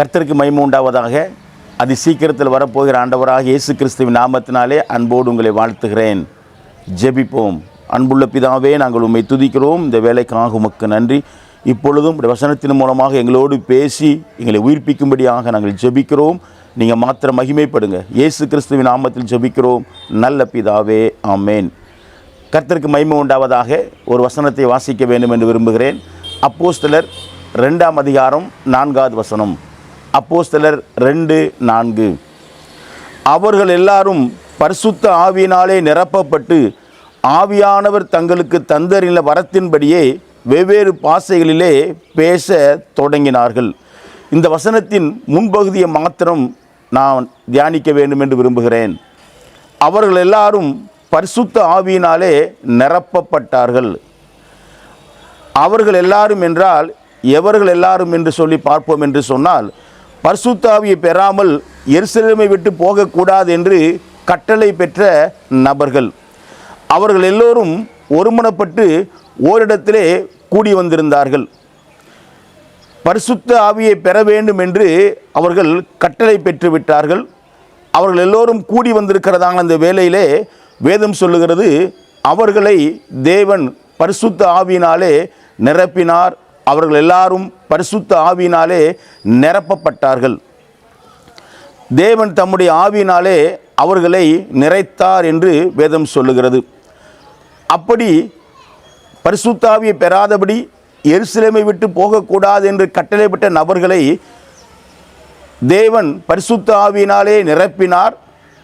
கர்த்தருக்கு மகிமை உண்டாவதாக. அதி சீக்கிரத்தில் வரப்போகிற ஆண்டவராக இயேசு கிறிஸ்துவின் நாமத்தினாலே அன்போடு உங்களை வாழ்த்துகிறேன். ஜெபிப்போம். அன்புள்ள பிதாவே நாங்கள் உம்மை துதிக்கிறோம். இந்த வேலைக்காக உமக்கு நன்றி. இப்பொழுதும் வசனத்தின் மூலமாக எங்களோடு பேசி எங்களை உயிர்ப்பிக்கும்படியாக நாங்கள் ஜெபிக்கிறோம். நீங்கள் மாத்திரம் மகிமைப்படுங்க. இயேசு கிறிஸ்துவின் நாமத்தில் ஜெபிக்கிறோம். நல்ல பிதாவே ஆமேன். கர்த்தருக்கு மகிமை உண்டாவதாக ஒரு வசனத்தை வாசிக்க வேண்டும் என்று விரும்புகிறேன். அப்போஸ்தலர் ரெண்டாம் அதிகாரம் நான்காவது வசனம். அப்போஸ்தலர் ரெண்டு நான்கு. அவர்கள் எல்லாரும் பரிசுத்த ஆவியினாலே நிரப்பப்பட்டு ஆவியானவர் தங்களுக்கு தந்தறின வரத்தின்படியே வெவ்வேறு பாசைகளிலே பேச தொடங்கினார்கள். இந்த வசனத்தின் முன்பகுதியை மாத்திரம் நான் தியானிக்க வேண்டும் என்று விரும்புகிறேன். அவர்கள் எல்லாரும் பரிசுத்த ஆவியினாலே நிரப்பப்பட்டார்கள். அவர்கள் எல்லாரும் என்றால் எவர்கள் எல்லாரும் என்று சொல்லி பார்ப்போம் என்று சொன்னால் பரிசுத்த ஆவியை பெறாமல் எருசலேமை விட்டு போகக்கூடாது என்று கட்டளை பெற்ற நபர்கள். அவர்கள் எல்லோரும் ஒருமனப்பட்டு ஓரிடத்திலே கூடி வந்திருந்தார்கள். பரிசுத்த ஆவியை பெற வேண்டும் என்று அவர்கள் கட்டளை பெற்று விட்டார்கள். அவர்கள் எல்லோரும் கூடி வந்திருக்கிறதான அந்த வேலையிலே வேதம் சொல்லுகிறது அவர்களை தேவன் பரிசுத்த ஆவியினாலே நிரப்பினார். அவர்கள் எல்லாரும் பரிசுத்த ஆவியினாலே நிரப்பப்பட்டார்கள். தேவன் தம்முடைய ஆவியினாலே அவர்களை நிறைத்தார் என்று வேதம் சொல்லுகிறது. அப்படி பரிசுத்தாவியை பெறாதபடி எருசலேமை விட்டு போகக்கூடாது என்று கட்டளைப்பட்ட நபர்களை தேவன் பரிசுத்த ஆவியினாலே நிரப்பினார்.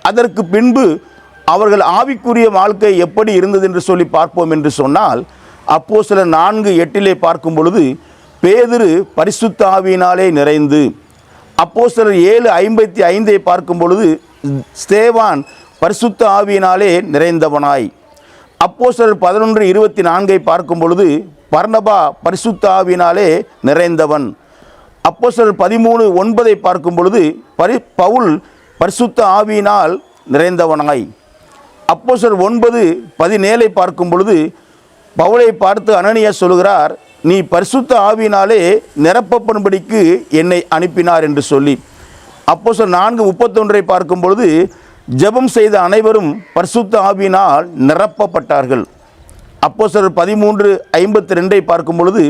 அதற்கு பின்பு அவர்கள் ஆவிக்குரிய வாழ்க்கை எப்படி இருந்தது என்று சொல்லி பார்ப்போம் என்று சொன்னால் அப்போ சில நான்கு எட்டிலே பார்க்கும் பொழுது பேதிரு பரிசுத்த ஆவியினாலே நிறைந்து. அப்போ சிலர் ஏழு ஐம்பத்தி ஐந்தை பார்க்கும் பொழுது ஸ்தேவான் பரிசுத்த ஆவியினாலே நிறைந்தவனாய். அப்போ சிலர் பதினொன்று இருபத்தி நான்கை பார்க்கும் பொழுது பர்ணபா பரிசுத்த ஆவியினாலே நிறைந்தவன். அப்போ சிலர் பதிமூணு ஒன்பதை பார்க்கும் பொழுது பரி பவுல் பரிசுத்த ஆவியினால் நிறைந்தவனாய். அப்போ சிலர் ஒன்பது பதினேழை பார்க்கும் பொழுது பவுலை பார்த்து அனனியா சொல்கிறார் நீ பரிசுத்த ஆவியினாலே நிரப்பப்படும்படிக்கு என்னை அனுப்பினார் என்று சொல்லி. அப்போ சொல் நான்கு முப்பத்தொன்றை பார்க்கும் பொழுது ஜெபம் செய்த அனைவரும் பரிசுத்த ஆவியினால் நிரப்பப்பட்டார்கள். அப்போ சிலர் பதிமூன்று ஐம்பத்தி ரெண்டை பார்க்கும் பொழுது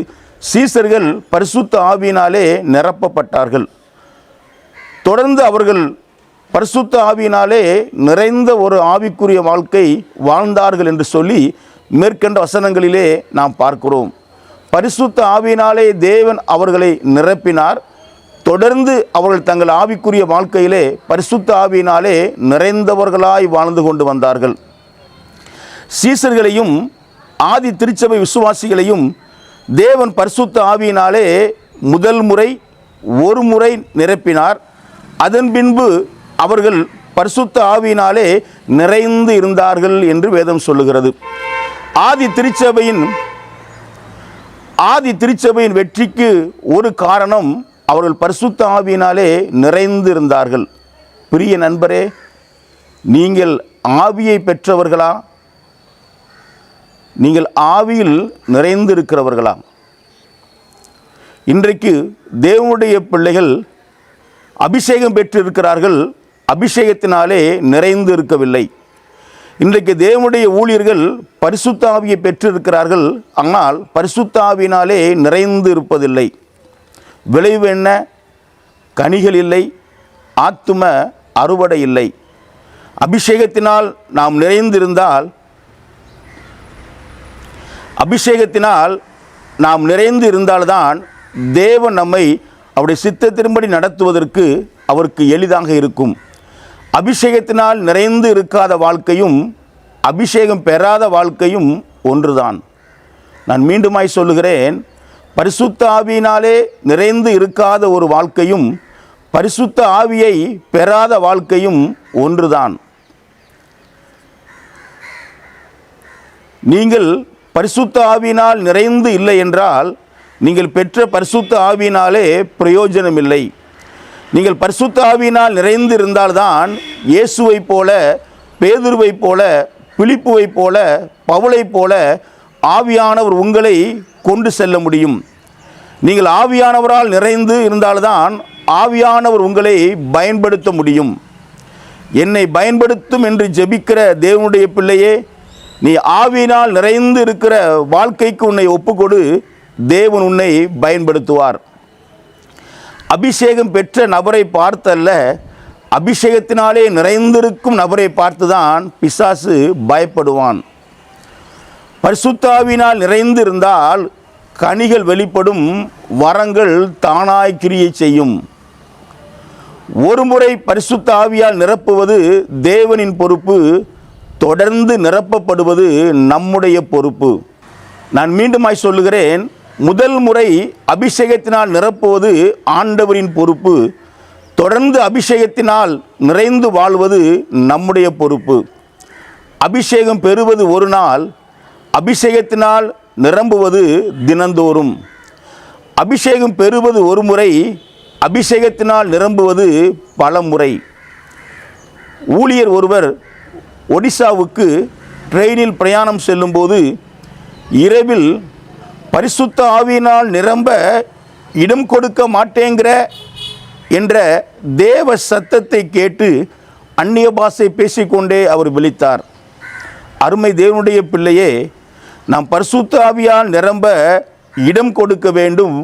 சீசர்கள் பரிசுத்த ஆவியினாலே நிரப்பப்பட்டார்கள். தொடர்ந்து அவர்கள் பரிசுத்த ஆவியினாலே நிறைந்த ஒரு ஆவிக்குரிய வாழ்க்கை வாழ்ந்தார்கள் என்று சொல்லி மேற்கண்ட வசனங்களிலே நாம் பார்க்கிறோம். பரிசுத்த ஆவியினாலே தேவன் அவர்களை நிரப்பினார். தொடர்ந்து அவர்கள் தங்கள் ஆவிக்குரிய வாழ்க்கையிலே பரிசுத்த ஆவியினாலே நிறைந்தவர்களாய் வாழ்ந்து கொண்டு வந்தார்கள். சீசர்களையும் ஆதி திருச்சபை விசுவாசிகளையும் தேவன் பரிசுத்த ஆவியினாலே முதல் முறை ஒரு முறை நிரப்பினார். அதன் பின்பு அவர்கள் பரிசுத்த ஆவியினாலே நிறைந்து இருந்தார்கள் என்று வேதம் சொல்லுகிறது. ஆதி திருச்சபையின் ஆதி திருச்சபையின் வெற்றிக்கு ஒரு காரணம் அவர்கள் பரிசுத்த ஆவியினாலே நிறைந்து இருந்தார்கள் பிரிய நண்பரே நீங்கள் ஆவியை பெற்றவர்களா? நீங்கள் ஆவியில் நிறைந்து இருக்கிறவர்களா இன்றைக்கு தேவனுடைய பிள்ளைகள் அபிஷேகம் பெற்றிருக்கிறார்கள் அபிஷேகத்தினாலே நிறைந்து இருக்கவில்லை இன்றைக்கு தேவனுடைய ஊழியர்கள் பரிசுத்தாவியை பெற்றிருக்கிறார்கள். ஆனால் பரிசுத்தாவினாலே நிறைந்து இருப்பதில்லை. விளைவு என்ன? கனிகள் இல்லை. ஆத்தும அறுவடை இல்லை. அபிஷேகத்தினால் நாம் நிறைந்திருந்தால் அபிஷேகத்தினால் நாம் நிறைந்து இருந்தால்தான் தேவன் நம்மை அவருடைய சித்தத்தின்படி நடத்துவதற்கு அவருக்கு எளிதாக இருக்கும். அபிஷேகத்தினால் நிறைந்து இருக்காத வாழ்க்கையும் அபிஷேகம் பெறாத வாழ்க்கையும் ஒன்றுதான். நான் மீண்டுமாய் சொல்லுகிறேன் பரிசுத்த ஆவியினாலே நிறைந்து இருக்காத ஒரு வாழ்க்கையும் பரிசுத்த ஆவியை பெறாத வாழ்க்கையும் ஒன்றுதான். நீங்கள் பரிசுத்த ஆவியினால் நிறைந்து இல்லை என்றால் நீங்கள் பெற்ற பரிசுத்த ஆவியினாலே பிரயோஜனமில்லை. நீங்கள் பரிசுத்த ஆவியினால் நிறைந்து இருந்தால்தான் இயேசுவைப் போல பேதுருவைப் போல பிழிப்புவைப் போல பவுலைப் போல ஆவியானவர் உங்களை கொண்டு செல்ல முடியும். நீங்கள் ஆவியானவரால் நிறைந்து இருந்தால்தான் ஆவியானவர் உங்களை பயன்படுத்த முடியும். என்னை பயன்படுத்தும் என்று ஜெபிக்கிற தேவனுடைய பிள்ளையே நீ ஆவியினால் நிறைந்து இருக்கிற வாழ்க்கைக்கு உன்னை ஒப்புக்கொடு தேவன் உன்னை பயன்படுத்துவார். அபிஷேகம் பெற்ற நபரை பார்த்தல்ல. அபிஷேகத்தினாலே நிறைந்திருக்கும் நபரை பார்த்துதான் பிசாசு பயப்படுவான். பரிசுத்தாவினால் நிறைந்திருந்தால் கனிகள் வெளிப்படும் வரங்கள் தானாய் கிரியை செய்யும். ஒரு முறை பரிசுத்த ஆவியால் நிரப்புவது தேவனின் பொறுப்பு தொடர்ந்து நிரப்பப்படுவது நம்முடைய பொறுப்பு. நான் மீண்டுமாய் சொல்லுகிறேன் முதல் முறை அபிஷேகத்தினால் நிரப்புவது ஆண்டவரின் பொறுப்பு. தொடர்ந்து அபிஷேகத்தினால் நிறைந்து வாழ்வது நம்முடைய பொறுப்பு. அபிஷேகம் பெறுவது ஒரு நாள் அபிஷேகத்தினால் நிரம்புவது தினந்தோறும். அபிஷேகம் பெறுவது ஒரு முறை அபிஷேகத்தினால் நிரம்புவது பல முறை. ஊழியர் ஒருவர் ஒடிசாவுக்கு ட்ரெயினில் பிரயாணம் செல்லும்போது இரவில் பரிசுத்த ஆவியினால் நிரம்ப இடம் கொடுக்க மாட்டேங்கிற என்ற தேவ சத்தத்தை கேட்டு அந்நிய பாஷை பேசிக்கொண்டே அவர் விழித்தார். அருமை தேவனுடைய பிள்ளையே நாம் பரிசுத்த ஆவியால் நிரம்ப இடம் கொடுக்க வேண்டும்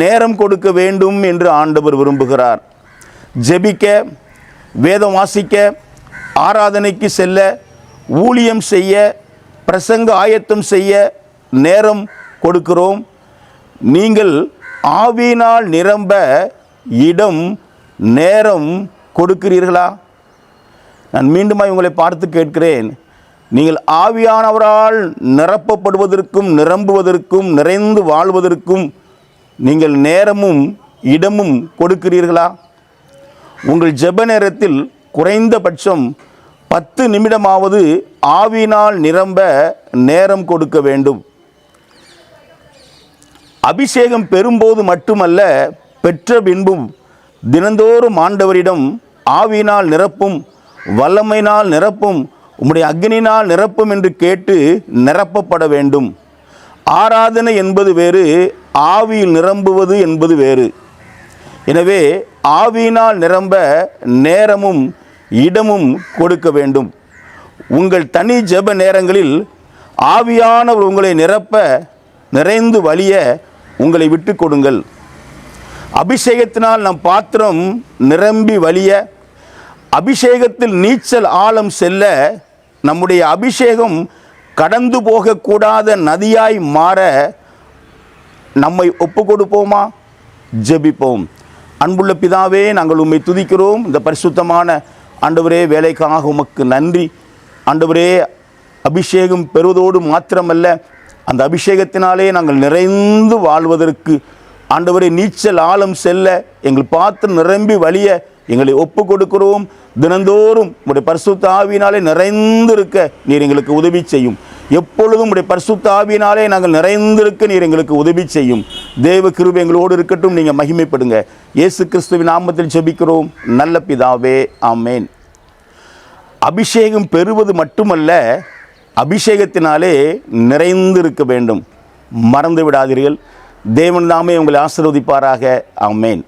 நேரம் கொடுக்க வேண்டும் என்று ஆண்டவர் விரும்புகிறார். ஜெபிக்க வேதம் வாசிக்க ஆராதனைக்கு செல்ல ஊழியம் செய்ய பிரசங்க ஆயத்தம் செய்ய நேரம் கொடுக்கிறோம். நீங்கள் ஆவியினால் நிரம்ப இடம் நேரம் கொடுக்கிறீர்களா? நான் மீண்டுமாய் உங்களை பார்த்து கேட்கிறேன். நீங்கள் ஆவியானவரால் நிரப்பப்படுவதற்கும் நிரம்புவதற்கும் நிறைந்து வாழ்வதற்கும் நீங்கள் நேரமும் இடமும் கொடுக்கிறீர்களா? உங்கள் ஜெப நேரத்தில் குறைந்தபட்சம் பத்து நிமிடமாவது ஆவினால் நிரம்ப நேரம் கொடுக்க வேண்டும். அபிஷேகம் பெறும்போது மட்டுமல்ல பெற்ற பின்பும் தினந்தோறும் ஆண்டவரிடம் ஆவினால் நிரப்பும் வல்லமையினால் நிரப்பும் உம்முடைய அக்னினால் நிரப்பும் என்று கேட்டு நிரப்பப்பட வேண்டும். ஆராதனை என்பது வேறு ஆவியில் நிரம்புவது என்பது வேறு. எனவே ஆவியினால் நிரம்ப நேரமும் இடமும் கொடுக்க வேண்டும். உங்கள் தனி ஜெப நேரங்களில் ஆவியானவர் உங்களை நிரப்ப நிறைந்து வழிய உங்களை விட்டு கொடுங்கள். அபிஷேகத்தினால் நம் பாத்திரம் நிரம்பி வழிய அபிஷேகத்தில் நீச்சல் ஆழம் செல்ல நம்முடைய அபிஷேகம் கடந்து போகக்கூடாத நதியாய் மாற நம்மை ஒப்பு கொடுப்போமா? ஜெபிப்போம். அன்புள்ள பிதாவே நாங்கள் உம்மை துதிக்கிறோம். இந்த பரிசுத்தமான ஆண்டவரே வேலைக்காக உமக்கு நன்றி. ஆண்டவரே அபிஷேகம் பெறுவதோடு மாத்திரமல்ல அந்த அபிஷேகத்தினாலே நாங்கள் நிறைந்து வாழ்வதற்கு ஆண்டவரை நீச்சல் ஆழம் செல்ல எங்கள் பார்த்து நிரம்பி வழிய எங்களை ஒப்பு கொடுக்கிறோம். தினந்தோறும் உடைய பரிசுத்த ஆவியினாலே நிறைந்திருக்க நீர் எங்களுக்கு உதவி செய்யும். எப்பொழுதும் உடைய பரிசுத்த ஆவியினாலே நாங்கள் நிறைந்திருக்க நீர் எங்களுக்கு உதவி செய்யும். தேவ கிருபை எங்களோடு இருக்கட்டும் நீங்கள் மகிமைப்படுங்க. இயேசு கிறிஸ்துவின் நாமத்தில் ஜெபிக்கிறோம். நல்ல பிதாவே ஆமேன். அபிஷேகம் பெறுவது மட்டுமல்ல அபிஷேகத்தினாலே நிறைந்திருக்க வேண்டும். மறந்து விடாதீர்கள் தேவன் தாமே உங்களை ஆசிர்வதிப்பாராக. அம்மேன்